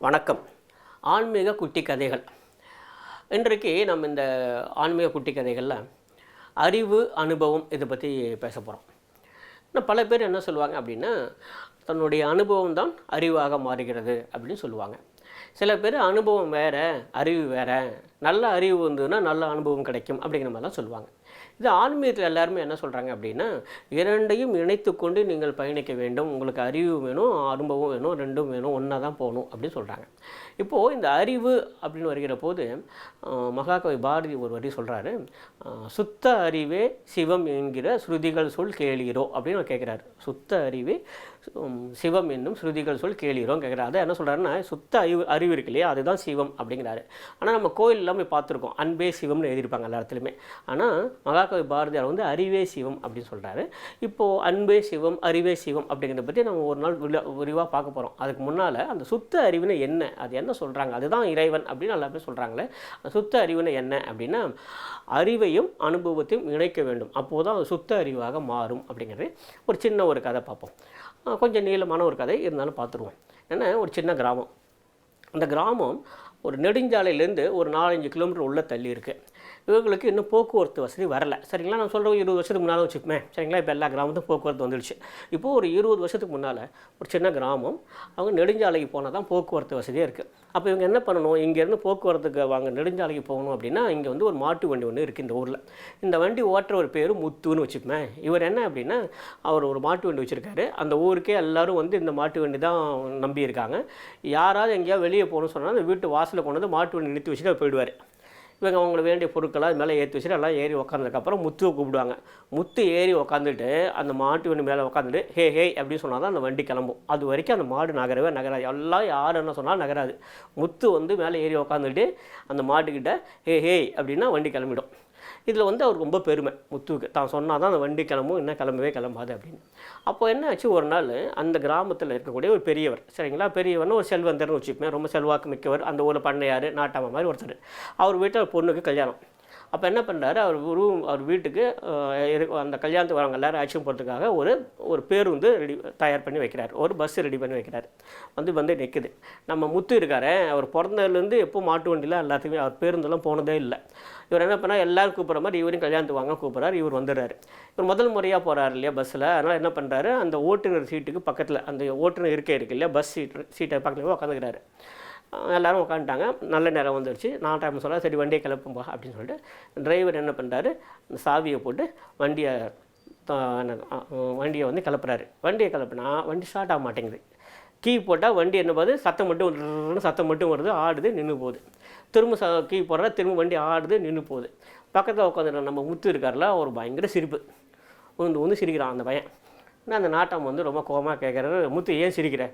வணக்கம். ஆன்மீக குட்டி கதைகள் இன்றைக்கு நம்ம இந்த ஆன்மீக குட்டி கதைகளில் அறிவு அனுபவம் இதை பற்றி பேச போகிறோம் இன்னும் பல பேர் என்ன சொல்லுவாங்க அப்படின்னா தன்னுடைய அனுபவம் தான் அறிவாக மாறுகிறது அப்படின்னு சொல்லுவாங்க. சில பேர் அனுபவம் வேறு அறிவு வேறு நல்ல அறிவு வந்ததுன்னா நல்ல அனுபவம் கிடைக்கும் அப்படிங்கிற மாதிரிலாம் சொல்லுவாங்க. இது ஆன்மீகத்தில் எல்லாருமே என்ன சொல்கிறாங்க அப்படின்னா இரண்டையும் இணைத்து கொண்டு நீங்கள் பயணிக்க வேண்டும். உங்களுக்கு அறிவு வேணும் அனுபவம் வேணும் ரெண்டும் வேணும் ஒன்றா தான் போகணும் அப்படின்னு சொல்கிறாங்க இப்போது இந்த அறிவு அப்படின்னு வருகிற போது மகாகவி பாரதி ஒரு வரி சொல்கிறாரு சுத்த அறிவே சிவம் என்கிற ஸ்ருதிகள் சொல் கேளீரோ அப்படின்னு கேட்குறாரு சுத்த அறிவே சிவம் என்னும் ஸ்ருதிகள் சொல் கேளீரோன்னு கேட்குறாரு அதை என்ன சொல்கிறாருன்னா சுத்த அறிவு அறிவு இருக்கு இல்லையா? அதுதான் சிவம் அப்படிங்கிறாரு. ஆனால் நம்ம கோயிலில் எல்லாமே பார்த்துருக்கோம். அன்பே சிவம்னு எழுதியிருப்பாங்க எல்லா இடத்துலையுமே. ஆனால் மகாகவி பாரதியார் வந்து அறிவே சிவம் அப்படின்னு சொல்கிறாரு இப்போது அன்பே சிவம் அறிவே சிவம் அப்படிங்கிறத பற்றி நம்ம ஒரு நாள் விரிவாக பார்க்க போகிறோம் அதுக்கு முன்னால் அந்த சுத்த அறிவுன்னு என்ன? அது என்ன சொல்கிறாங்க அதுதான் இறைவன் அப்படின்னு எல்லாருமே சொல்கிறாங்களே அந்த சுத்த அறிவுன்னு என்ன அப்படின்னா அறிவையும் அனுபவத்தையும் இணைக்க வேண்டும். அப்போது தான் அது சுத்த அறிவாக மாறும் அப்படிங்கிறது ஒரு சின்ன ஒரு கதை பார்ப்போம். கொஞ்சம் நீளமான ஒரு கதை இருந்தாலும் பார்த்துருவோம். ஏன்னா ஒரு சின்ன கிராமம். அந்த கிராமம் ஒரு நெடுஞ்சாலையிலேருந்து ஒரு நாலஞ்சு கிலோமீட்டர் உள்ளே தள்ளி இருக்குது இவங்களுக்கு இன்னும் போக்குவரத்து வசதி வரல. சரிங்களா? நான் சொல்கிற இருபது வருஷத்துக்கு முன்னால் வச்சுக்குமே. சரிங்களா? இப்போ எல்லா கிராமத்தும் போக்குவரத்து வந்துடுச்சு. இப்போது ஒரு இருபது வருஷத்துக்கு முன்னால் ஒரு சின்ன கிராமம் அவங்க நெடுஞ்சாலைக்கு போனால் தான் போக்குவரத்து வசதியாக இருக்குது அப்போ இவங்க என்ன பண்ணணும்? இங்கேருந்து போக்குவரத்துக்கு வாங்க நெடுஞ்சாலைக்கு போகணும் அப்படின்னா இங்கே வந்து ஒரு மாட்டு வண்டி ஒன்று இருக்குது இந்த ஊரில். இந்த வண்டி ஓட்டுற ஒரு பேர் முத்துன்னு வச்சுக்குமே. இவர் என்ன அப்படின்னா அவர் ஒரு மாட்டு வண்டி வச்சுருக்காரு. அந்த ஊருக்கே எல்லோரும் வந்து இந்த மாட்டு வண்டி தான் நம்பி இருக்காங்க யாராவது எங்கேயாவது வெளியே போகணும்னு சொன்னால் அந்த வீட்டு வாசலில் கொண்டு வந்து மாட்டு வண்டி நிறுத்தி வச்சுட்டு போயிடுவார். இவங்க அவங்களுக்கு வேண்டிய பொருட்களாக மேலே ஏற்றி வச்சுட்டு எல்லாம் ஏறி உக்காந்ததுக்கப்புறம் முத்துவை கூப்பிடுவாங்க. முத்து ஏறி உக்காந்துட்டு அந்த மாட்டு வண்டி மேலே உக்காந்துட்டு ஹே ஹே அப்படின்னு சொன்னால் தான் அந்த வண்டி கிளம்பும். அது வரைக்கும் அந்த மாடு நகரவே நகராது. எல்லாம் யார் என்ன சொன்னாலும் நகராது. முத்து வந்து மேலே ஏறி உக்காந்துட்டு அந்த மாட்டுக்கிட்ட ஹே ஹே அப்படின்னா வண்டி கிளம்பிடும். இதில் வந்து அவருக்கு ரொம்ப பெருமை முத்துவுக்கு. தான் சொன்னால் தான் அந்த வண்டி கிளம்பும் இன்னும் கிளம்பவே கிளம்பாது அப்படின்னு. அப்போ என்ன ஆச்சு? ஒரு நாள் அந்த கிராமத்தில் இருக்கக்கூடிய ஒரு பெரியவர் சரிங்களா? பெரியவர்னு ஒரு செல்வந்தர்னு வச்சுப்பேன் ரொம்ப செல்வாக்கு மிக்கவர் அந்த ஊரில் பண்ணையார் நாட்டாம மாதிரி ஒருத்தர். அவர் வீட்டில் ஒரு பொண்ணுக்கு கல்யாணம். அப்போ என்ன பண்ணுறாரு அவர் ரூம் அவர் வீட்டுக்கு இரு- அந்த கல்யாணத்துக்கு வரவங்க எல்லாரும் அழைச்சிட்டு போகிறதுக்காக ஒரு ஒரு பேருந்து ரெடி தயார் பண்ணி வைக்கிறார். ஒரு பஸ் ரெடி பண்ணி வைக்கிறார். வந்து வந்து நிற்குது நம்ம முத்து இருக்கார் அவர் பிறந்ததுலேருந்து எப்போ மாட்டு வண்டியில் எல்லாத்துக்குமே அவர் பேருந்தெல்லாம் போனதே இல்லை. இவர் என்ன பண்ணால் எல்லாரும் கூப்பிட்ற மாதிரி இவரையும் கல்யாணத்துக்கு வாங்க கூப்பிட்றாரு. இவர் வந்துடுறாரு. இவர் முதல் முறையாக போகிறாரு இல்லையா பஸ்ஸில் அதனால் என்ன பண்ணுறாரு அந்த ஓட்டுநர் சீட்டுக்கு பக்கத்தில் அந்த ஓட்டுநர் இருக்கே இருக்கு இல்லையா பஸ் சீட் சீட்டை பக்கத்தில் உட்காந்துக்கிறாரு எல்லோரும் உட்காந்துட்டாங்க நல்ல நேரம் வந்துடுச்சு நான் டைம் சொல்ல சரி வண்டியை கிளப்பும்பா அப்படின்னு சொல்லிட்டு டிரைவர் என்ன பண்ணுறாரு அந்த சாவியை போட்டு வண்டியை த- என்ன, வண்டியை வந்து கிளப்புறாரு. வண்டியை கிளப்புனா வண்டி ஸ்டார்ட் ஆக மாட்டேங்குது. கீ போட்டால் வண்டி என்ன போகுது? சத்தம் மட்டும் சத்தம் மட்டும் வருது ஆடுது நின்று போகுது. திரும்ப ச கீ போடுறா திரும்ப வண்டி ஆடுது நின்று போகுது. பக்கத்தில் உட்காந்துருக்க நம்ம முத்து இருக்கார்ல ஒரு பயங்கர சிரிப்பு. உந்து வந்து சிரிக்கிறான் அந்த பையன். நான் அந்த நாட்டம் வந்து ரொம்ப கோவமாக கேட்குறாரு முத்து ஏன் சிரிக்கிற?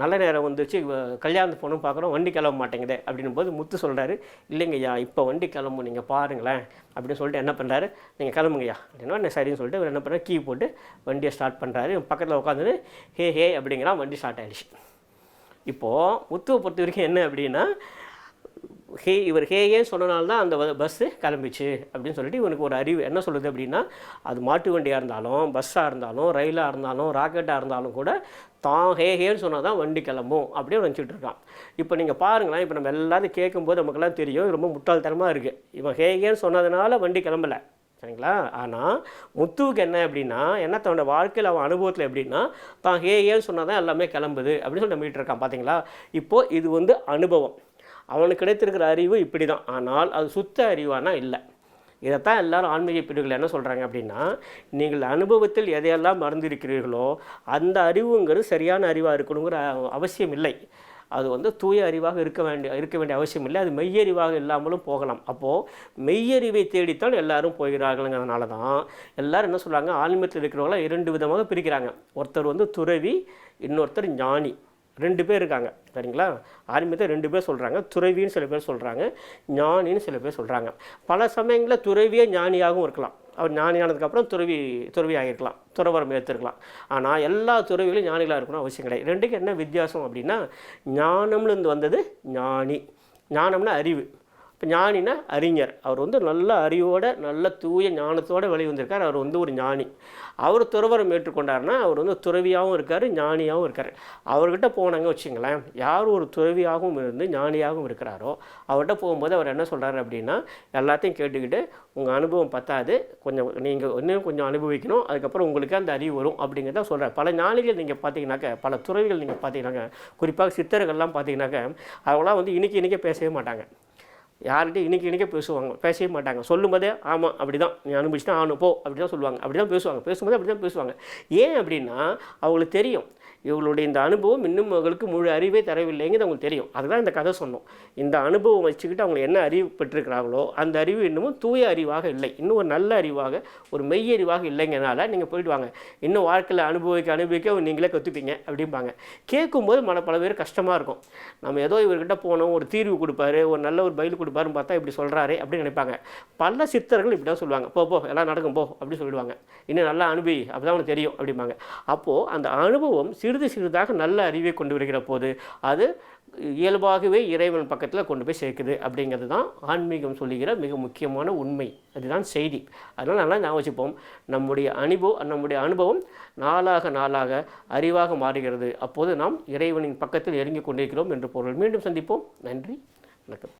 நல்ல நேரம் வந்துச்சு கல்யாணத்து பொண்ணு பார்க்குறோம் வண்டி கிளம்ப மாட்டேங்குதே. அப்படின்னும் போது முத்து சொல்கிறாரு இல்லைங்கய்யா இப்போ வண்டி கிளம்பும் நீங்கள் பாருங்களேன். அப்படின்னு சொல்லிட்டு என்ன பண்ணுறாரு நீங்கள் கிளம்புங்கய்யா. அப்படின்னா நான் சரின்னு சொல்லிட்டு இவர் என்ன பண்ணுறாரு கீ போட்டு வண்டியை ஸ்டார்ட் பண்ணுறாரு பக்கத்தில் உட்காந்துட்டு ஹே ஹே அப்படிங்கிறான். வண்டி ஸ்டார்ட் ஆகிடுச்சு இப்போது முத்துவை பொறுத்த வரைக்கும் என்ன அப்படின்னா ஹே இவர் ஹேயே சொன்னனால தான் அந்த பஸ்ஸு கிளம்பிச்சு அப்படின்னு சொல்லிட்டு இவனுக்கு ஒரு அறிவு. என்ன சொல்லுது அப்படின்னா அது மாட்டு வண்டியாக இருந்தாலும் பஸ்ஸாக இருந்தாலும் ரயிலாக இருந்தாலும் ராக்கெட்டாக இருந்தாலும் கூட தான் ஹே ஹேன்னு சொன்னால் தான் வண்டி கிளம்பும் அப்படியே நினச்சிட்டு இருக்கான். இப்போ நீங்கள் பாருங்களேன் இப்போ நம்ம எல்லாரும் கேட்கும்போது நமக்கெல்லாம் தெரியும் ரொம்ப முட்டாள்தனமாக இருக்குது இவன் ஹே ஹேன்னு சொன்னதுனால வண்டி கிளம்பலை. சரிங்களா? ஆனால் முத்துவுக்கு என்ன அப்படின்னா என்ன தன்னோட வாழ்க்கையில் அவன் அனுபவத்தில் எப்படின்னா தான் ஹே ஏன்னு சொன்னால் தான் எல்லாமே கிளம்புது அப்படின்னு சொல்லி நம்பிட்டு இருக்கான். பார்த்தீங்களா இப்போது இது வந்து அனுபவம். அவனுக்கு கிடைத்திருக்கிற அறிவு இப்படி தான் ஆனால் அது சுத்த அறிவானா இல்லை. இதைத்தான் எல்லாரும் ஆன்மீக பிரிவுகள் என்ன சொல்கிறாங்க அப்படின்னா நீங்கள் அனுபவத்தில் எதையெல்லாம் மறந்திருக்கிறீர்களோ அந்த அறிவுங்கிறது சரியான அறிவாக இருக்கணுங்கிற அவசியம் இல்லை. அது வந்து தூய அறிவாக இருக்க வேண்டிய இருக்க வேண்டிய அவசியம் இல்லை. அது மெய்யறிவாக இல்லாமலும் போகலாம். அப்போது மெய்யறிவை தேடித்தான் எல்லாரும் போகிறார்கள்ங்கிறதுனால தான் எல்லோரும் என்ன சொல்கிறாங்க ஆன்மீகத்தில் இருக்கிறவங்களாம் இரண்டு விதமாக பிரிக்கிறாங்க. ஒருத்தர் வந்து துறவி இன்னொருத்தர் ஞானி. ரெண்டு பேர் இருக்காங்க சரிங்களா? ஆன்மீகத்தை ரெண்டு பேர் சொல்கிறாங்க துறவின்னு சில பேர் சொல்கிறாங்க ஞானின்னு சில பேர் சொல்கிறாங்க பல சமயங்களில் துறவியே ஞானியாகவும் இருக்கலாம். அவர் ஞானியானதுக்கப்புறம் துறவி துறவி ஆகிருக்கலாம் துறவரம் ஏற்றிருக்கலாம். ஆனால் எல்லா துறவிகளும் ஞானிகளாக இருக்கணும் அவசியம் கிடையாது. ரெண்டுக்கும் என்ன வித்தியாசம் அப்படின்னா ஞானம்லேருந்து வந்தது ஞானி. ஞானம்னா அறிவு. இப்போ ஞானினா அறிஞர். அவர் வந்து நல்ல அறிவோட நல்ல தூய ஞானத்தோடு வெளிவந்திருக்கார் அவர் வந்து ஒரு ஞானி. அவர் துறவரம் ஏற்றுக்கொண்டார்னா அவர் வந்து துறவியாகவும் இருக்கார் ஞானியாகவும் இருக்கார். அவர்கிட்ட போனாங்க வச்சுங்களேன் யார் ஒரு துறவியாகவும் இருந்து ஞானியாகவும் இருக்கிறாரோ அவர்கிட்ட போகும்போது அவர் என்ன சொல்கிறாரு அப்படின்னா எல்லாத்தையும் கேட்டுக்கிட்டு உங்கள் அனுபவம் பத்தாது. கொஞ்சம் நீங்கள் இன்னும் கொஞ்சம் அனுபவிக்கணும். அதுக்கப்புறம் உங்களுக்கு அந்த அறிவு வரும். அப்படிங்கிறத சொல்கிறார் பல ஞானிகள் நீங்கள் பார்த்தீங்கன்னாக்க பல துறவிகள் நீங்கள் பார்த்தீங்கன்னாக்க குறிப்பாக சித்தர்கள்லாம் பார்த்தீங்கன்னாக்க அவங்களாம் வந்து இன்றைக்கி இன்றைக்கி பேசவே மாட்டாங்க. யார்கிட்டையும் இன்றைக்கி இன்றைக்கி பேசுவாங்க. பேசவே மாட்டாங்க. சொல்லும்போதே ஆமாம் அப்படி தான் நீ அனுபவிச்சுனா ஆணும் போ அப்படி தான் சொல்லுவாங்க. அப்படி தான் பேசுவாங்க. பேசும்போது அப்படி தான் பேசுவாங்க. ஏன் அப்படின்னா அவங்களுக்கு தெரியும். இவங்களுடைய இந்த அனுபவம் இன்னும் அவங்களுக்கு முழு அறிவே தரவில்லைங்கிறது அவங்களுக்கு தெரியும். அதுதான் இந்த கதை சொன்னோம். இந்த அனுபவம் வச்சுக்கிட்டு அவங்க என்ன அறிவு பெற்றிருக்கிறாங்களோ அந்த அறிவு இன்னமும் தூய அறிவாக இல்லை. இன்னும் ஒரு நல்ல அறிவாக ஒரு மெய் அறிவாக இல்லைங்கிறனால நீங்கள் போயிடுவாங்க இன்னும் வாழ்க்கையில் அனுபவிக்க அனுபவிக்க நீங்களே கற்றுப்பீங்க அப்படிம்பாங்க. கேட்கும்போது மன பல பேர் கஷ்டமாக இருக்கும். நம்ம ஏதோ இவர்கிட்ட போனோம் ஒரு தீர்வு கொடுப்பாரு ஒரு நல்ல ஒரு பயில் கொடுப்பாரு கொடுப்பாருன்னு பார்த்தா இப்படி சொல்கிறாரே அப்படின்னு நினைப்பாங்க. பல சித்தர்கள் இப்படி தான் சொல்லுவாங்க. போ போ எல்லாம் நடக்கும் போ அப்படி சொல்லிடுவாங்க. இன்னும் நல்லா அனுபவி அப்போ தான் உனக்கு தெரியும் அப்படிம்பாங்க. அப்போது அந்த அனுபவம் சிறிது சிறிதாக நல்ல அறிவை கொண்டு வருகிற போது அது இயல்பாகவே இறைவன் பக்கத்தில் கொண்டு போய் சேர்க்குது அப்படிங்கிறது தான் ஆன்மீகம் சொல்லுகிற மிக முக்கியமான உண்மை. அதுதான் செய்தி. அதனால் நல்லா ஞாபகம் வச்சுப்போம். நம்முடைய அனுபவம் நம்முடைய அனுபவம் நாளாக நாளாக அறிவாக மாறுகிறது. அப்போது நாம் இறைவனின் பக்கத்தில் இறங்கிக் கொண்டிருக்கிறோம் என்று பொருள். மீண்டும் சந்திப்போம். நன்றி வணக்கம்.